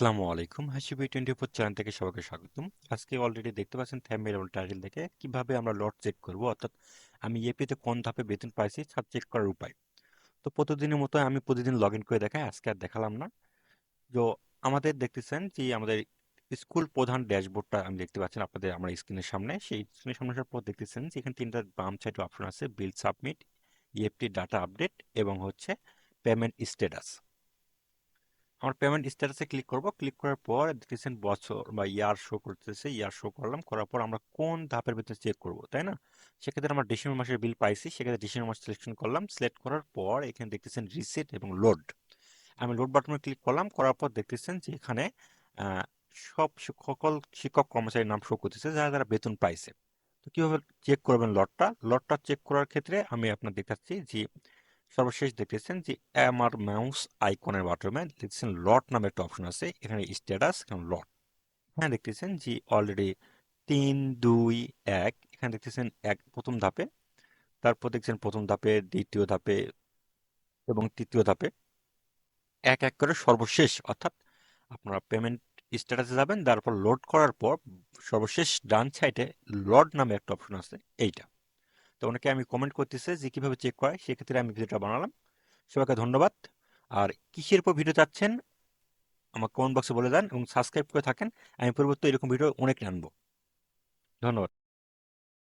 আসসালামু আলাইকুম। হাসিবি twenty four channel থেকে সবাইকে স্বাগতম। আজকে অলরেডি দেখতে পাচ্ছেন থাম্বনেল এবং টাইটেল দেখে কীভাবে আমরা লট চেক করব, অর্থাৎ আমি এপিতে কোন ধাপে বেতন পাইছি সব চেক করার উপায়। তো প্রতিদিনের মতো আমি প্রতিদিন লগ ইন করে দেখাই, আজকে আর দেখালাম না। তো আমাদের দেখতেছেন যে আমাদের স্কুল প্রধান ড্যাশবোর্ডটা আমি দেখতে পাচ্ছেন আপনাদের আমার স্ক্রিনের সামনে। সেই স্ক্রিনের সামনে আসার পর দেখতেছেন যে এখানে তিনটা বাম সাইডে অপশন আছে bill submit EFT data update এবং হচ্ছে পেমেন্ট স্ট্যাটাস আমার পেমেন্ট স্ট্যাটাসে ক্লিক করব। ক্লিক করার পর দেখতেছেন বছর বা ইয়ার শো করতেছে। ইয়ার শো করলাম। করার পর আমরা কোন ধাপের ভিতরে চেক করব, তাই না? সেক্ষেত্রে আমরা ডিসেম্বর মাসের বিল পাইছি। সেক্ষেত্রে ডিসেম্বর মাস সিলেকশন করলাম। সিলেক্ট করার পর এখানে দেখতেছেন রিসেট এবং লোড আমি লোড বাটনে ক্লিক করলাম। করার পর দেখতেছেন যে এখানে সব সকল শিক্ষক কর্মচারীর নাম শো করতেছে, যারা যারা বেতন পাইছে। তো কীভাবে চেক করবেন লটটা লটটা চেক করার ক্ষেত্রে আমি আপনার দেখাচ্ছি যে সর্বশেষ দেখতেছেন যে আমার মাউস আইকনের মাধ্যমে দেখতেছেন লট নামে একটা অপশন আছে, এখানে স্ট্যাটাস এখানে লট। হ্যাঁ দেখতেছেন যে অলরেডি তিন, দুই, এক, এখানে দেখতেছেন এক প্রথম ধাপে, তারপর দেখছেন প্রথম ধাপে, দ্বিতীয় ধাপে এবং তৃতীয় ধাপে। এক এক করে সর্বশেষ, অর্থাৎ আপনারা পেমেন্ট স্ট্যাটাসে যাবেন, তারপর লোড করার পর সর্বশেষ ডান সাইডে লড নামে একটা অপশন আছে, এইটা। তো অনেকে আমি কমেন্ট করতেছে যে কীভাবে চেক করে সেক্ষেত্রে আমি ভিডিওটা বানালাম। সবাইকে ধন্যবাদ। আর কিসের উপর ভিডিও চাচ্ছেন, আমাকে কমেন্ট বক্সে বলে দেন এবং সাবস্ক্রাইব করে থাকেন। আমি পরবর্তী এরকম ভিডিও অনেক আনব। ধন্যবাদ।